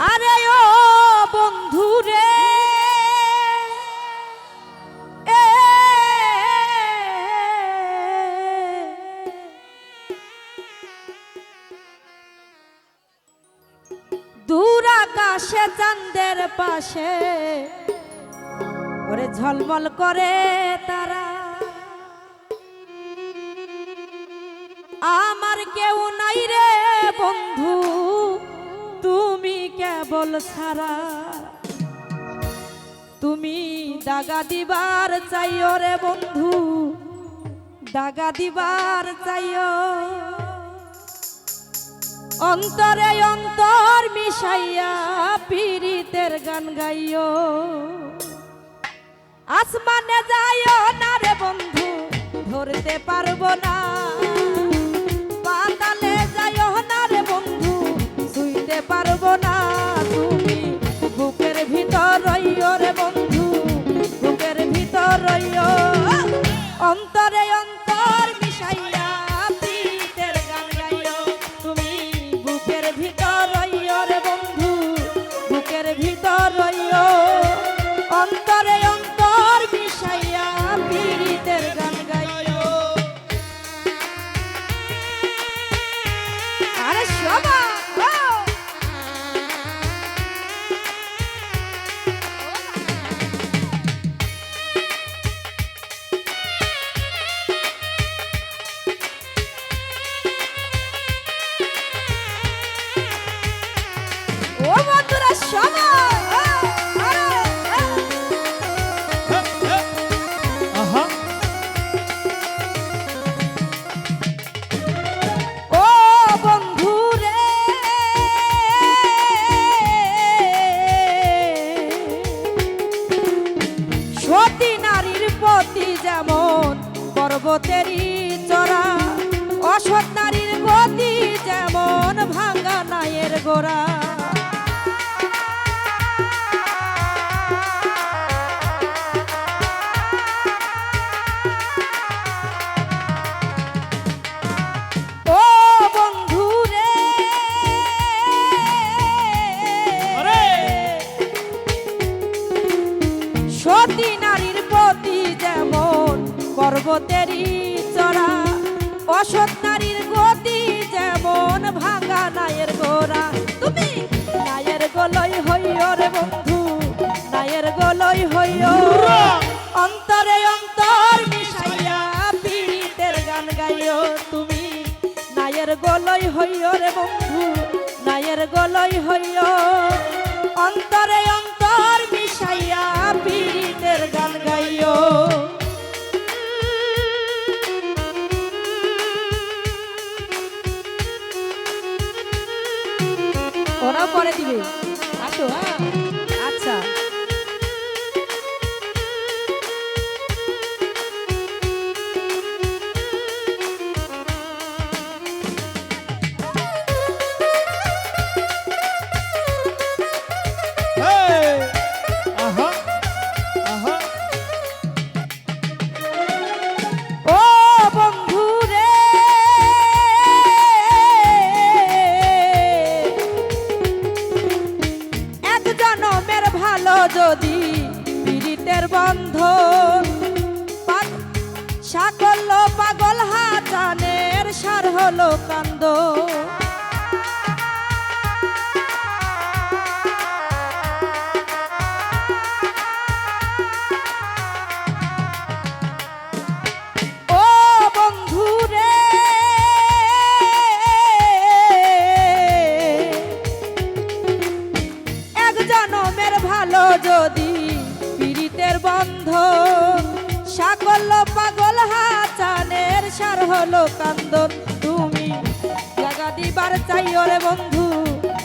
আরে ও বন্ধু রে দূর আকাশে চাঁদের পাশে ওরে ঝলমল করে তারা কেবল ছাড়া। তুমি দাগা দিবার চাইও রে বন্ধু, দাগা দিবার চাইও। অন্তরে অন্তর মিশাইয়া পীড়িতের গান গাইও। আসমানে যাইও না রে বন্ধু, ধরতে পারব না। ভিতর রে বন্ধু বুকের ভিতর অন্তরে অন্তর মিশাইয়া পর্বতেরই চড়া অসৎ নারীর গতি যেমন ভাঙ্গা নায়ের গোড়া। পর্বতেরই চড়া। অসৎ নারীর গতি যেমন ভাঙা নায়ের গোড়া। তুমি নায়ের গলই হইও রে বন্ধু, নায়ের গলই হইও। অন্তরে অন্তর মিশাইয়া পীড়িতের গান গাইও তুমি। নায়ের গলই হইও রে বন্ধু, নায়ের গলই হইও। অন্তরে অন্তর ভালো যদি পীড়িতের বন্ধ। সাকল্য পাগল হাজানের সার হলো কান্দ হাচানের হলো কান্দন তুমি। জাগা দিবার চাইও রে বন্ধু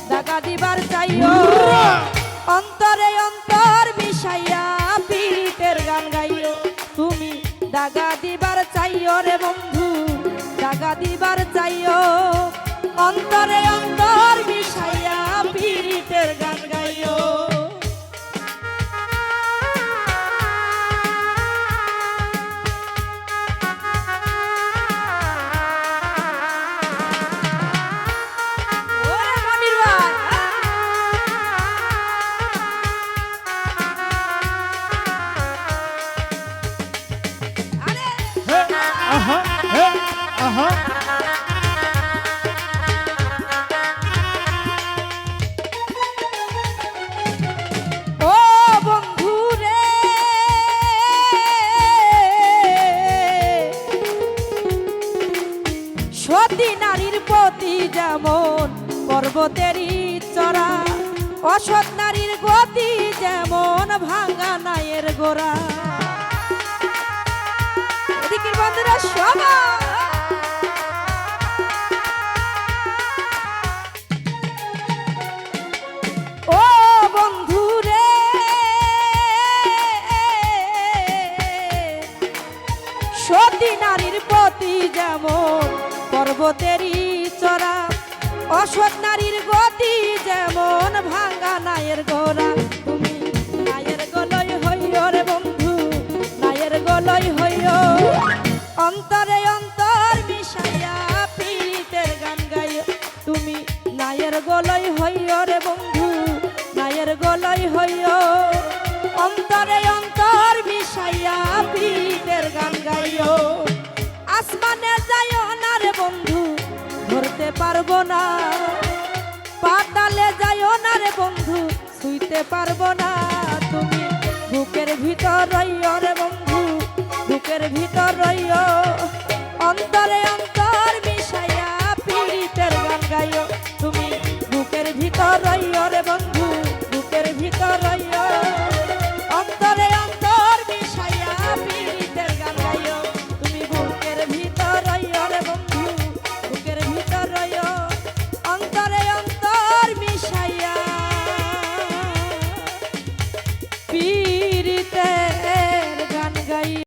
জাগা দিবার চাইও। অন্তরে অন্তর মিশাইয়া পীড়িতের গান গাইও। তুমি দাগা দিবার চাইও রে বন্ধু দাগা দিবার চাইও। অন্তরে অন্তর মিশাইয়া Uh-huh. সতী নারীর প্রতি যেমন পর্বতেরই চড়া অসৎ নারীর গতি যেমন ভাঙা নায়ের গোড়া। সবাই! পর্বতেরই চড়া। অসৎ নারীর গতি যেমন ভাঙ্গা নায়ের গোড়া। তুমি নায়ের গলই হইও রে বন্ধু, নায়ের গলই হইও। অন্তরে অন্তর মিশাইয়া পীড়িতের গান গাইও। তুমি নায়ের গলই হইও রে বন্ধু, নায়ের গলই হইও। অন্তরে অন্তর মিশাইয়া পীড়িতের গান গাইও। আসমানে যাইও না রে বন্ধু, ধরতে পারব না। পাতালে যাইও না রে বন্ধু শুইতে পারব না। তুমি বুকের ভিতর রইও রে বন্ধু, বুকের ভিতর রইও। অন্তরে অন্তর